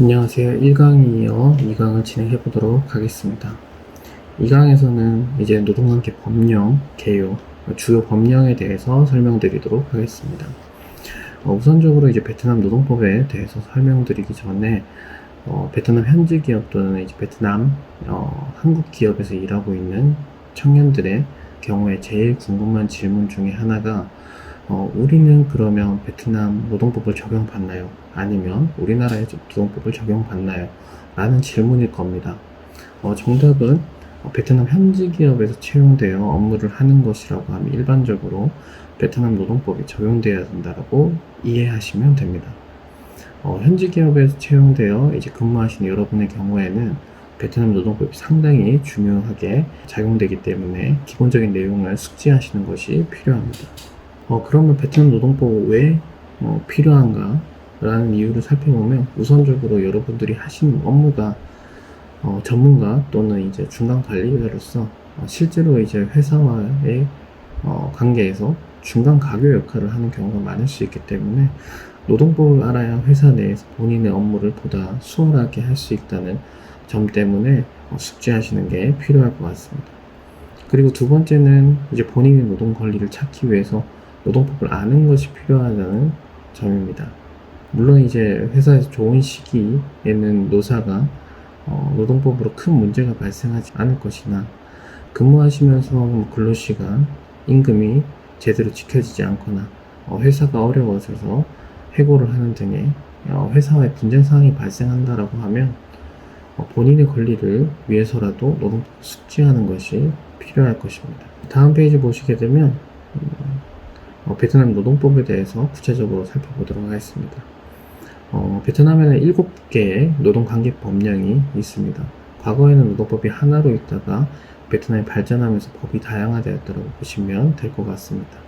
안녕하세요. 1강에 이어 2강을 진행해 보도록 하겠습니다. 2강에서는 이제 노동관계 법령, 개요, 주요 법령에 대해서 설명드리도록 하겠습니다. 어, 우선적으로 이제 베트남 노동법에 대해서 설명드리기 전에 어, 베트남 현지 기업 또는 이제 베트남 어, 한국 기업에서 일하고 있는 청년들의 경우에 제일 궁금한 질문 중에 하나가 어, 우리는 그러면 베트남 노동법을 적용받나요? 아니면 우리나라의 노동법을 적용받나요? 라는 질문일 겁니다. 어, 정답은 어, 베트남 현지 기업에서 채용되어 업무를 하는 것이라고 하면 일반적으로 베트남 노동법이 적용되어야 된다고 이해하시면 됩니다. 어, 현지 기업에서 채용되어 이제 근무하시는 여러분의 경우에는 베트남 노동법이 상당히 중요하게 작용되기 때문에 기본적인 내용을 숙지하시는 것이 필요합니다. 어, 그러면 베트남 노동법 왜 어, 필요한가? 라는 이유를 살펴보면 우선적으로 여러분들이 하시는 업무가 어, 전문가 또는 이제 중간 관리자로서 어, 실제로 이제 회사와의 어, 관계에서 중간 가교 역할을 하는 경우가 많을 수 있기 때문에 노동법을 알아야 회사 내에서 본인의 업무를 보다 수월하게 할 수 있다는 점 때문에 어, 숙지하시는 게 필요할 것 같습니다. 그리고 두 번째는 이제 본인의 노동 권리를 찾기 위해서 노동법을 아는 것이 필요하다는 점입니다. 물론 이제 회사에서 좋은 시기에는 노사가 어, 노동법으로 큰 문제가 발생하지 않을 것이나 근무하시면서 뭐 근로시간, 임금이 제대로 지켜지지 않거나 어, 회사가 어려워져서 해고를 하는 등의 어, 회사와의 분쟁 상황이 발생한다라고 하면 어, 본인의 권리를 위해서라도 노동법 숙지하는 것이 필요할 것입니다. 다음 페이지 보시게 되면 음, 어, 베트남 노동법에 대해서 구체적으로 살펴보도록 하겠습니다. 어, 베트남에는 7개의 노동관계 법령이 있습니다. 과거에는 노동법이 하나로 있다가 베트남이 발전하면서 법이 다양화되었다고 보시면 될 것 같습니다.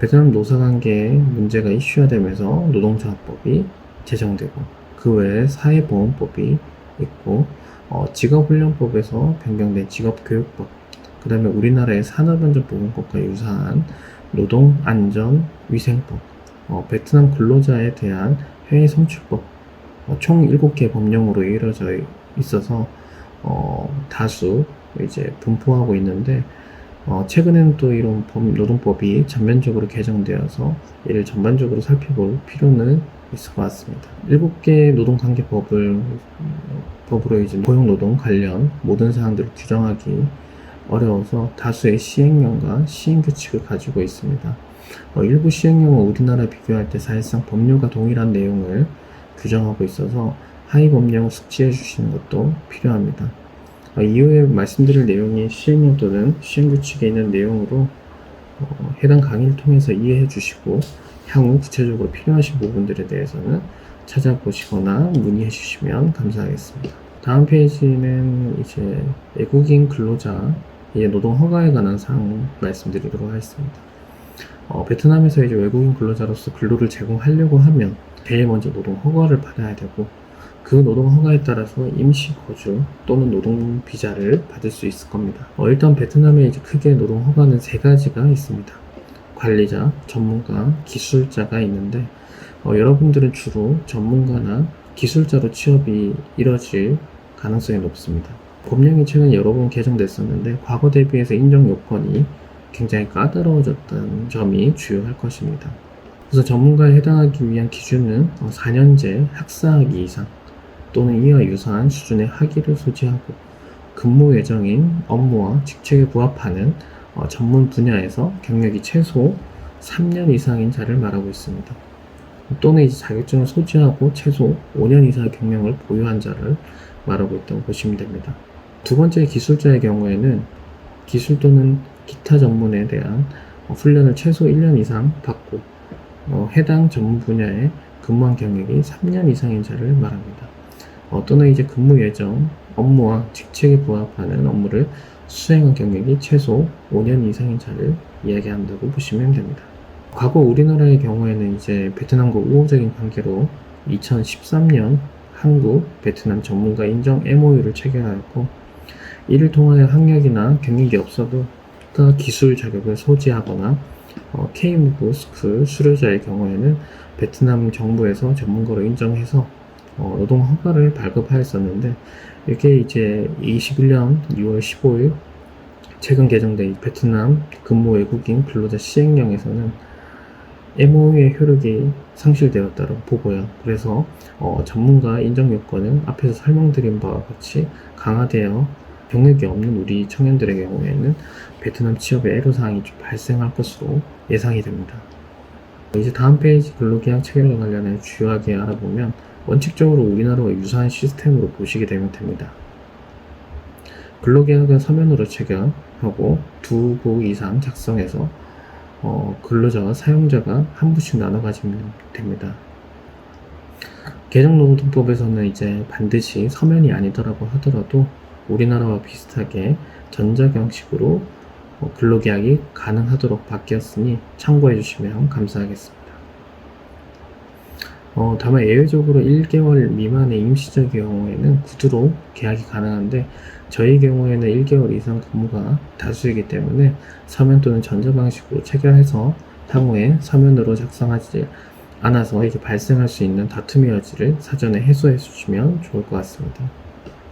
베트남 노사관계에 문제가 이슈화되면서 노동조합법이 제정되고 그 외에 사회보험법이 있고 어, 직업훈련법에서 변경된 직업교육법 그 다음에 우리나라의 산업안전보건법과 유사한 노동안전위생법 어, 베트남 근로자에 대한 해외 성출법 어, 총 7개 법령으로 이루어져 있어서 어, 다수 이제 분포하고 있는데 어, 최근에는 또 이런 법, 노동법이 전면적으로 개정되어서 이를 전반적으로 살펴볼 필요는 있을 것 같습니다. 7개 노동관계법을 법으로 이제 고용노동 관련 모든 사항들을 규정하기 어려워서 다수의 시행령과 시행규칙을 가지고 있습니다. 어, 일부 시행령은 우리나라 비교할 때 사실상 법률과 동일한 내용을 규정하고 있어서 하위 법령을 숙지해 주시는 것도 필요합니다. 어, 이후에 말씀드릴 내용이 시행령 또는 시행규칙에 있는 내용으로 어, 해당 강의를 통해서 이해해 주시고 향후 구체적으로 필요하신 부분들에 대해서는 찾아보시거나 문의해 주시면 감사하겠습니다. 다음 페이지는 이제 외국인 근로자 의 노동 허가에 관한 사항 말씀드리도록 하겠습니다. 어, 베트남에서 이제 외국인 근로자로서 근로를 제공하려고 하면 제일 먼저 노동 허가를 받아야 되고 그 노동 허가에 따라서 임시 거주 또는 노동 비자를 받을 수 있을 겁니다. 어, 일단 베트남에 이제 크게 노동 허가는 세 가지가 있습니다. 관리자, 전문가, 기술자가 있는데 어, 여러분들은 주로 전문가나 기술자로 취업이 이뤄질 가능성이 높습니다. 법령이 최근 여러 번 개정됐었는데 과거 대비해서 인정 요건이 굉장히 까다로워졌다는 점이 주요할 것입니다. 그래서 전문가에 해당하기 위한 기준은 4년제 학사학위 이상 또는 이와 유사한 수준의 학위를 소지하고 근무 예정인 업무와 직책에 부합하는 어, 전문 분야에서 경력이 최소 3년 이상인 자를 말하고 있습니다. 또는 이제 자격증을 소지하고 최소 5년 이상의 경력을 보유한 자를 말하고 있다고 보시면 됩니다. 두 번째 기술자의 경우에는 기술 또는 기타 전문에 대한 어, 훈련을 최소 1년 이상 받고 어, 해당 전문 분야에 근무한 경력이 3년 이상인 자를 말합니다. 어, 또는 이제 근무 예정, 업무와 직책에 부합하는 업무를 수행한 경력이 최소 5년 이상인 자를 이야기한다고 보시면 됩니다. 과거 우리나라의 경우에는 이제 베트남과 우호적인 관계로 2013년 한국 베트남 전문가 인정 MOU를 체결하였고 이를 통하여 학력이나 경력이 없어도 국가 기술 자격을 소지하거나 어, K-무브 스쿨 수료자의 경우에는 베트남 정부에서 전문가로 인정해서 어, 노동 허가를 발급하였었는데 이게 이제 21년 6월 15일 최근 개정된 이 베트남 근무 외국인 근로자 시행령에서는 MOU의 효력이 상실되었다고 보고요. 그래서 어, 전문가 인정 요건은 앞에서 설명드린 바와 같이 강화되어 경력이 없는 우리 청년들의 경우에는 베트남 취업에 애로사항이 좀 발생할 것으로 예상이 됩니다. 이제 다음 페이지 근로계약 체결과 관련해 주요하게 알아보면 원칙적으로 우리나라와 유사한 시스템으로 보시게 되면 됩니다. 근로계약은 서면으로 체결하고 두 부 이상 작성해서 어, 근로자와 사용자가 한 부씩 나눠 가지면 됩니다. 개정노동법에서는 이제 반드시 서면이 아니더라고 하더라도 우리나라와 비슷하게 전자경식으로 어, 근로계약이 가능하도록 바뀌었으니 참고해 주시면 감사하겠습니다. 어, 다만 예외적으로 1개월 미만의 임시적 경우에는 구두로 계약이 가능한데 저희 경우에는 1개월 이상 근무가 다수이기 때문에 서면 또는 전자 방식으로 체결해서 향후에 서면으로 작성하지 않아서 이제 발생할 수 있는 다툼의 여지를 사전에 해소해 주시면 좋을 것 같습니다.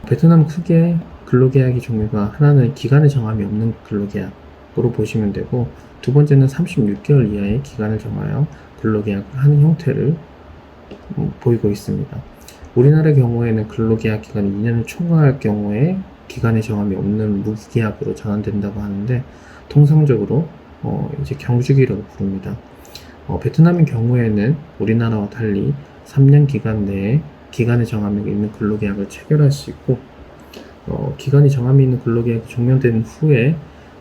베트남 크게 근로계약의 종류가 하나는 기간의 정함이 없는 근로계약으로 보시면 되고 두 번째는 36개월 이하의 기간을 정하여 근로계약을 하는 형태를 음, 보이고 있습니다. 우리나라 경우에는 근로계약 기간이 2년을 초과할 경우에 기간의 정함이 없는 무기계약으로 전환된다고 하는데 통상적으로 어, 이제 경주기라고 부릅니다. 어, 베트남의 경우에는 우리나라와 달리 3년 기간 내에 기간의 정함이 있는 근로계약을 체결할 수 있고 어, 기간이 정함이 있는 근로계약이 종료된 후에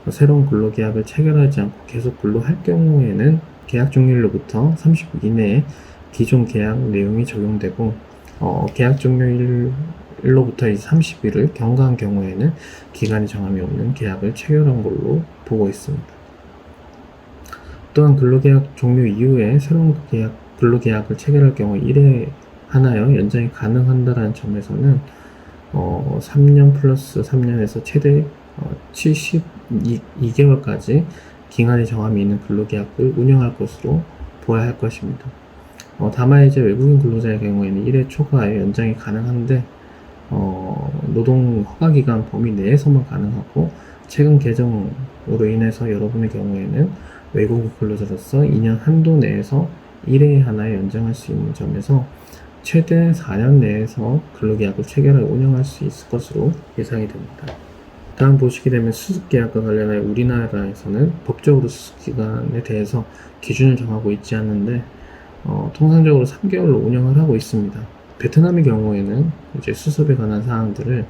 어, 새로운 근로계약을 체결하지 않고 계속 근로할 경우에는 계약 종료일로부터 30일 이내에 기존 계약 내용이 적용되고 어, 계약 종료일로부터 이제 30일을 경과한 경우에는 기간이 정함이 없는 계약을 체결한 걸로 보고 있습니다. 또한 근로계약 종료 이후에 새로운 계약, 근로계약을 체결할 경우 1회 하나여 연장이 가능한다는 점에서는 어, 3년 플러스 3년에서 최대 어, 72개월까지 기간의 정함이 있는 근로계약을 운영할 것으로 보아야 할 것입니다. 어, 다만 이제 외국인 근로자의 경우에는 1회 초과에 연장이 가능한데 어, 노동 허가 기간 범위 내에서만 가능하고 최근 개정으로 인해서 여러분의 경우에는 외국인 근로자로서 2년 한도 내에서 1회 하나에 연장할 수 있는 점에서 최대 4년 내에서 근로계약을 체결하여 운영할 수 있을 것으로 예상이 됩니다. 다음 보시게 되면 수습계약과 관련하여 우리나라에서는 법적으로 수습기간에 대해서 기준을 정하고 있지 않는데 어, 통상적으로 3개월로 운영을 하고 있습니다. 베트남의 경우에는 이제 수습에 관한 사항들을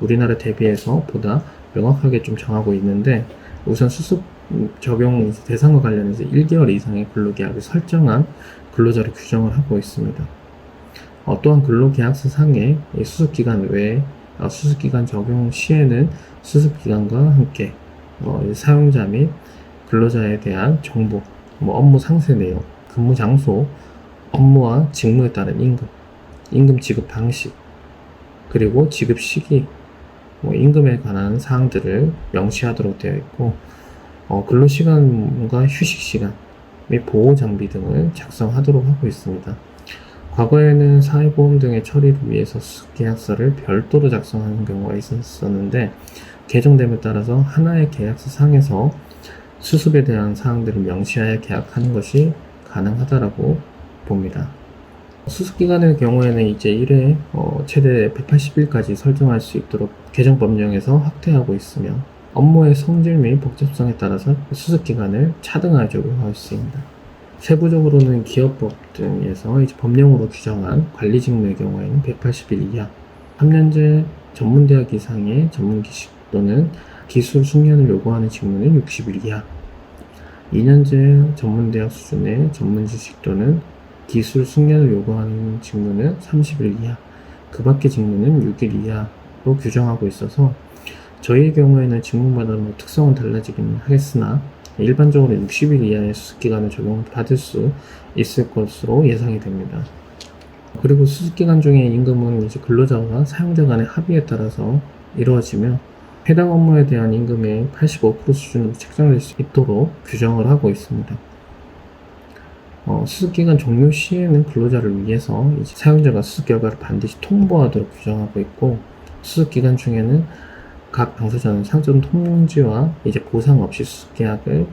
우리나라 대비해서 보다 명확하게 좀 정하고 있는데 우선 수습 적용 대상과 관련해서 1개월 이상의 근로계약을 설정한 근로자로 규정을 하고 있습니다. 어, 또한 근로계약서 상에 이 수습기간 외에 어, 수습기간 적용 시에는 수습기간과 함께 어, 이 사용자 및 근로자에 대한 정보, 뭐 업무 상세 내용, 근무 장소, 업무와 직무에 따른 임금, 임금 지급 방식, 그리고 지급 시기, 뭐 임금에 관한 사항들을 명시하도록 되어 있고, 어, 근로시간과 휴식시간 및 보호 장비 등을 작성하도록 하고 있습니다. 과거에는 사회보험 등의 처리를 위해서 계약서를 별도로 작성하는 경우가 있었는데, 개정됨에 따라서 하나의 계약서 상에서 수습에 대한 사항들을 명시하여 계약하는 것이 가능하다라고 봅니다. 수습 기간의 경우에는 이제 1회 어, 최대 180일까지 설정할 수 있도록 개정 법령에서 확대하고 있으며 업무의 성질 및 복잡성에 따라서 수습 기간을 차등하여 적용할 수 있습니다. 세부적으로는 기업법 등에서 이제 법령으로 규정한 관리 직무의 경우에는 180일 이하, 3년제 전문대학 이상의 전문기식 또는 기술 숙련을 요구하는 직무는 60일 이하, 2년제 전문대학 수준의 전문지식 또는 기술 숙련을 요구하는 직무는 30일 이하, 그 밖의 직무는 6일 이하로 규정하고 있어서 저희의 경우에는 직무마다 뭐 특성은 달라지긴 하겠으나 일반적으로 60일 이하의 수습기간을 적용받을 수 있을 것으로 예상이 됩니다. 그리고 수습기간 중에 임금은 이제 근로자와 사용자 간의 합의에 따라서 이루어지며 해당 업무에 대한 임금의 85% 수준으로 책정될 수 있도록 규정을 하고 있습니다. 어, 어, 수습기간 종료 시에는 근로자를 위해서 사용자가 수습 결과를 반드시 통보하도록 규정하고 있고 수습기간 중에는 각 당사자는 사전 통지와 이제 보상 없이 수습계약을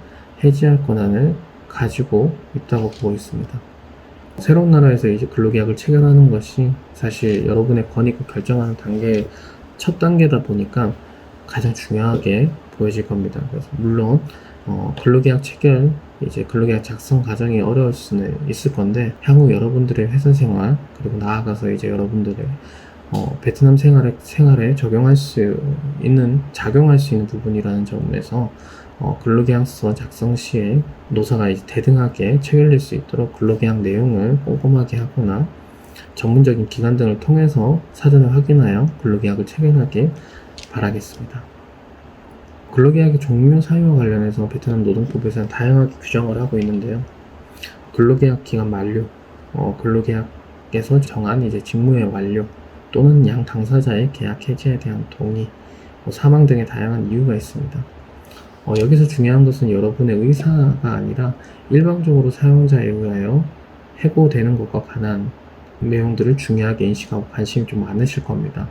해지할 권한을 가지고 있다고 보고 있습니다. 새로운 나라에서 이제 근로계약을 체결하는 것이 사실 여러분의 권익을 결정하는 단계의 첫 단계다 보니까 가장 중요하게 보여질 겁니다. 그래서 물론 어, 근로계약 체결, 이제 근로계약 작성 과정이 어려울 수는 있을 건데 향후 여러분들의 회사 생활 그리고 나아가서 이제 여러분들의 어, 베트남 생활에 생활에 적용할 수 있는 작용할 수 있는 부분이라는 점에서 어, 근로계약서 작성 시에 노사가 대등하게 체결될 수 있도록 근로계약 내용을 꼼꼼하게 하거나 전문적인 기관 등을 통해서 사전에 확인하여 근로계약을 체결하길 바라겠습니다. 근로계약의 종료 사유와 관련해서 베트남 노동법에서는 다양하게 규정을 하고 있는데요. 근로계약 기간 만료, 어, 근로계약에서 정한 이제 직무의 완료 또는 양 당사자의 계약 해지에 대한 동의, 뭐 사망 등의 다양한 이유가 있습니다. 어, 여기서 중요한 것은 여러분의 의사가 아니라 일방적으로 사용자에 의하여 해고되는 것과 관한 내용들을 중요하게 인식하고 관심이 좀 많으실 겁니다.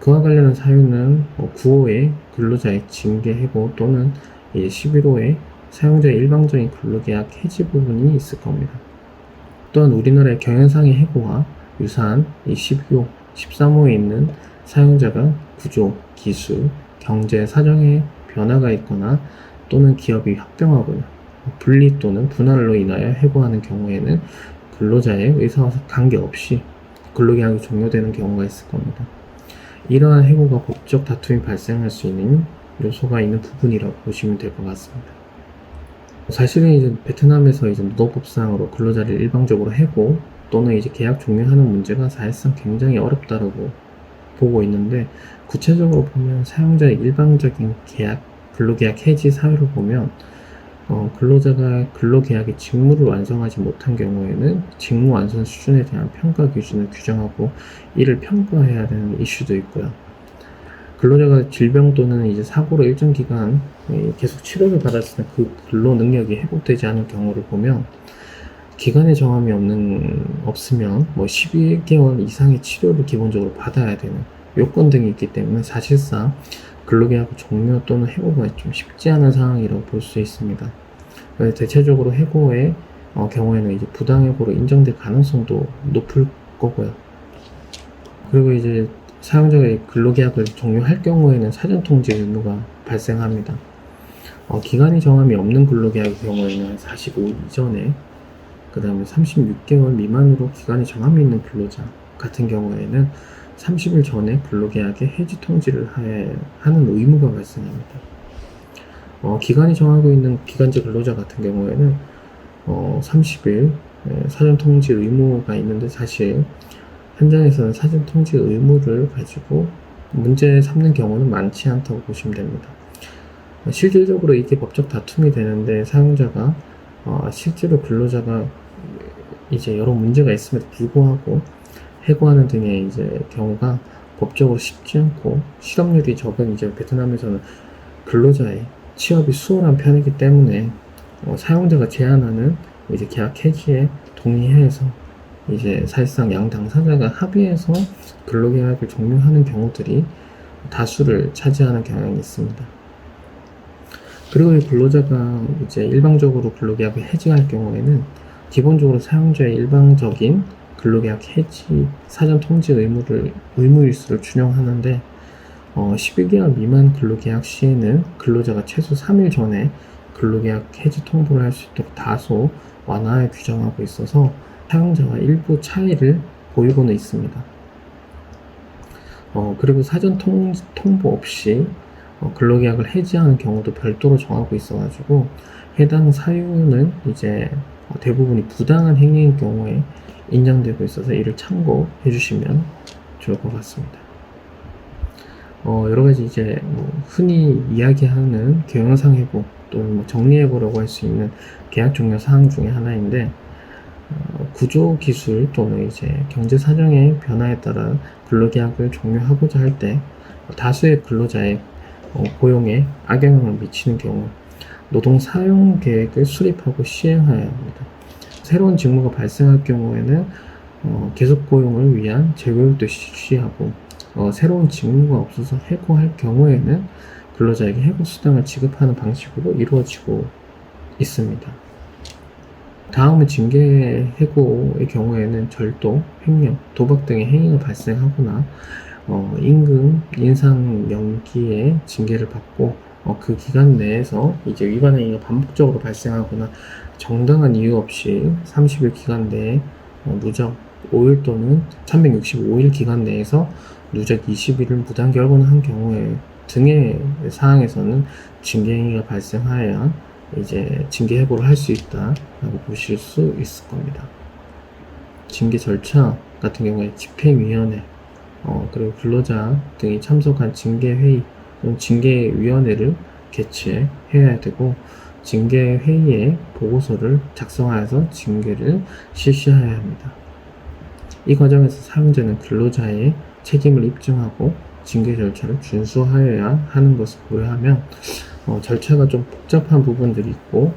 그와 관련한 사유는 9호의 근로자의 징계 해고 또는 11호의 사용자의 일방적인 근로계약 해지 부분이 있을 겁니다. 또한 우리나라의 경영상의 해고와 유사한 이 12호, 13호에 있는 사용자가 구조, 기술, 경제, 사정의 변화가 있거나 또는 기업이 합병하거나 분리 또는 분할로 인하여 해고하는 경우에는 근로자의 의사와 관계없이 근로계약이 종료되는 경우가 있을 겁니다. 이러한 해고가 법적 다툼이 발생할 수 있는 요소가 있는 부분이라고 보시면 될 것 같습니다. 사실은 이제 베트남에서 이제 노동법상으로 근로자를 일방적으로 해고 또는 이제 계약 종료하는 문제가 사실상 굉장히 어렵다고 보고 있는데 구체적으로 보면 사용자의 일방적인 계약 근로계약 해지 사유를 보면 어, 근로자가 근로계약의 직무를 완성하지 못한 경우에는 직무 완성 수준에 대한 평가 기준을 규정하고 이를 평가해야 되는 이슈도 있고요. 근로자가 질병 또는 이제 사고로 일정 기간 계속 치료를 받았을 때그 근로 능력이 회복되지 않은 경우를 보면 기간의 정함이 없는 없으면 뭐 12개월 이상의 치료를 기본적으로 받아야 되는 요건 등이 있기 때문에 사실상 근로계약 종료 또는 해고가 좀 쉽지 않은 상황이라고 볼 수 있습니다. 대체적으로 해고의 어, 경우에는 이제 부당해고로 인정될 가능성도 높을 거고요. 그리고 이제 사용자가 근로계약을 종료할 경우에는 사전 통지 의무가 발생합니다. 어, 기간이 정함이 없는 근로계약의 경우에는 45일 이전에 그 다음에 36개월 미만으로 기간이 정함이 있는 근로자 같은 경우에는 30일 전에 근로계약의 해지 통지를 하는 의무가 발생합니다. 어, 기간이 정하고 있는 기간제 근로자 같은 경우에는 어, 30일 사전 통지 의무가 있는데 사실 현장에서는 사전 통지 의무를 가지고 문제 삼는 경우는 많지 않다고 보시면 됩니다. 실질적으로 이게 법적 다툼이 되는데 사용자가 어, 실제로 근로자가 이제 여러 문제가 있음에도 불구하고 해고하는 등의 이제 경우가 법적으로 쉽지 않고 실업률이 적은 이제 베트남에서는 근로자의 취업이 수월한 편이기 때문에 어, 사용자가 제안하는 이제 계약 해지에 동의해서 이제 사실상 양 당사자가 합의해서 근로계약을 종료하는 경우들이 다수를 차지하는 경향이 있습니다. 그리고 이 근로자가 이제 일방적으로 근로계약을 해지할 경우에는 기본적으로 사용자의 일방적인 근로계약 해지 사전 통지 의무를 의무 일수를 준용하는데 어, 12개월 미만 근로계약 시에는 근로자가 최소 3일 전에 근로계약 해지 통보를 할 수 있도록 다소 완화해 규정하고 있어서 사용자와 일부 차이를 보이고는 있습니다. 어, 그리고 사전 통, 통보 없이 어, 근로계약을 해지하는 경우도 별도로 정하고 있어가지고 해당 사유는 이제 대부분이 부당한 행위인 경우에 인정되고 있어서 이를 참고해 주시면 좋을 것 같습니다. 어, 여러 가지 이제 뭐 흔히 이야기하는 경영상 해고 또는 뭐 정리 해고라고 할 수 있는 계약 종료 사항 중에 하나인데 어, 구조 기술 또는 이제 경제 사정의 변화에 따라 근로계약을 종료하고자 할 때 다수의 근로자의 어, 고용에 악영향을 미치는 경우 노동 사용 계획을 수립하고 시행해야 합니다. 새로운 직무가 발생할 경우에는 어, 계속 고용을 위한 재교육도 실시하고 어, 새로운 직무가 없어서 해고할 경우에는 근로자에게 해고 수당을 지급하는 방식으로 이루어지고 있습니다. 다음은 징계 해고의 경우에는 절도, 횡령, 도박 등의 행위가 발생하거나 어, 임금 인상 연기에 징계를 받고 어, 그 기간 내에서 이제 위반 행위가 반복적으로 발생하거나 정당한 이유 없이 30일 기간 내에 어, 누적 5일 또는 365일 기간 내에서 누적 20일을 무단결근을 한 경우에 등의 사항에서는 징계 행위가 발생하여야 이제 징계 해고를 할 수 있다라고 보실 수 있을 겁니다. 징계 절차 같은 경우에 집행위원회 어, 그리고 근로자 등이 참석한 징계회의 또는 징계위원회를 개최해야 되고 징계회의에 보고서를 작성하여서 징계를 실시해야 합니다. 이 과정에서 사용자는 근로자의 책임을 입증하고 징계 절차를 준수하여야 하는 것을 고려하면 어, 절차가 좀 복잡한 부분들이 있고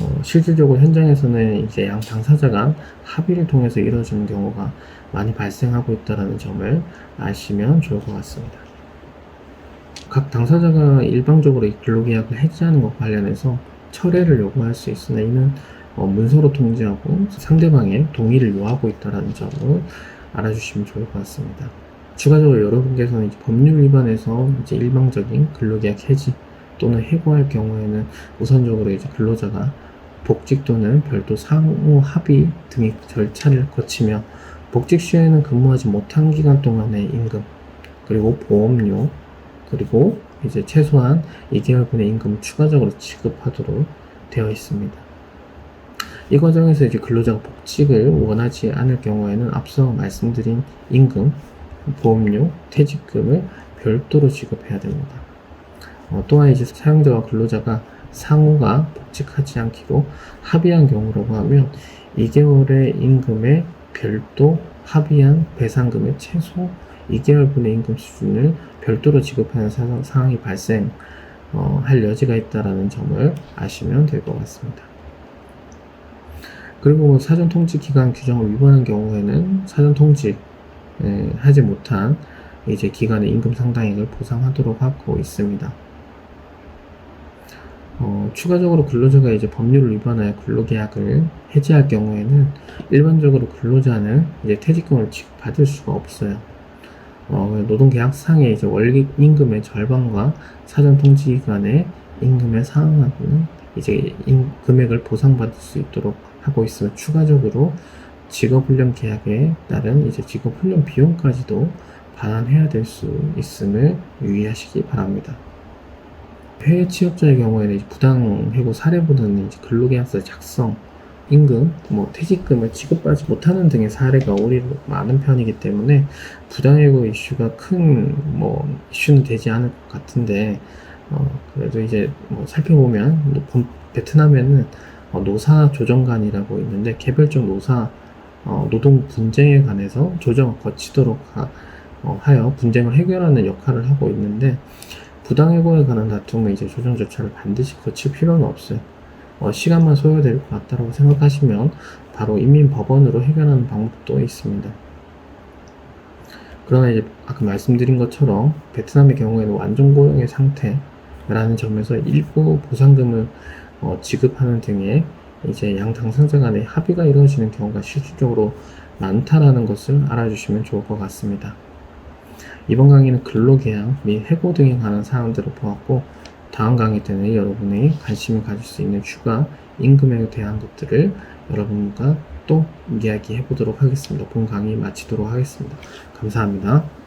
어, 실질적으로 현장에서는 이제 양 당사자가 합의를 통해서 이루어지는 경우가 많이 발생하고 있다는 점을 아시면 좋을 것 같습니다. 각 당사자가 일방적으로 이 근로계약을 해지하는 것과 관련해서 철회를 요구할 수 있으나 이는 어, 문서로 통지하고 상대방의 동의를 요하고 있다는 점을 알아주시면 좋을 것 같습니다. 추가적으로 여러분께서는 법률 위반에서 이제 일방적인 근로계약 해지 또는 해고할 경우에는 우선적으로 이제 근로자가 복직 또는 별도 상호 합의 등의 절차를 거치며 복직 시에는 근무하지 못한 기간 동안의 임금 그리고 보험료 그리고 이제 최소한 2개월분의 임금을 추가적으로 지급하도록 되어 있습니다. 이 과정에서 이제 근로자가 복직을 원하지 않을 경우에는 앞서 말씀드린 임금, 보험료, 퇴직금을 별도로 지급해야 됩니다. 어, 또한 이제 사용자와 근로자가 상호가 복직하지 않기로 합의한 경우라고 하면 2개월의 임금에 별도 합의한 배상금의 최소 2개월분의 임금 수준을 별도로 지급하는 사- 상황이 발생할 여지가 있다는 점을 아시면 될 것 같습니다. 그리고 뭐 사전 통지 기간 규정을 위반한 경우에는 사전 통지 에, 하지 못한 이제 기간의 임금 상당액을 보상하도록 하고 있습니다. 어, 추가적으로 근로자가 이제 법률을 위반하여 근로계약을 해지할 경우에는 일반적으로 근로자는 이제 퇴직금을 지급받을 수가 없어요. 어, 노동계약상의 이제 월급 임금의 절반과 사전 통지 기간의 임금에 상응하는 이제 임- 금액을 보상받을 수 있도록 하고 있으며 추가적으로 직업훈련 계약에 따른 이제 직업훈련 비용까지도 반환해야 될 수 있음을 유의하시기 바랍니다. 해외 취업자의 경우에는 이제 부당 해고 사례보다는 이제 근로계약서 작성, 임금, 뭐 퇴직금을 지급받지 못하는 등의 사례가 오히려 많은 편이기 때문에 부당해고 이슈가 큰 뭐 이슈는 되지 않을 것 같은데 어, 그래도 이제 뭐 살펴보면 뭐 본- 베트남에는 어, 노사 조정관이라고 있는데 개별적 노사 어, 노동 분쟁에 관해서 조정을 거치도록 하, 어, 하여 분쟁을 해결하는 역할을 하고 있는데 부당해고에 관한 다툼은 이제 조정 절차를 반드시 거칠 필요는 없어요. 어, 시간만 소요될 것 같다고 생각하시면 바로 인민법원으로 해결하는 방법도 있습니다. 그러나 이제 아까 말씀드린 것처럼 베트남의 경우에는 완전 고용의 상태라는 점에서 일부 보상금을 어, 지급하는 등의 이제 양 당사자 간의 합의가 이루어지는 경우가 실질적으로 많다라는 것을 알아주시면 좋을 것 같습니다. 이번 강의는 근로계약 및 해고 등에 관한 사항들을 보았고 다음 강의 때는 여러분이 관심을 가질 수 있는 추가 임금에 대한 것들을 여러분과 또 이야기해 보도록 하겠습니다. 본 강의 마치도록 하겠습니다. 감사합니다.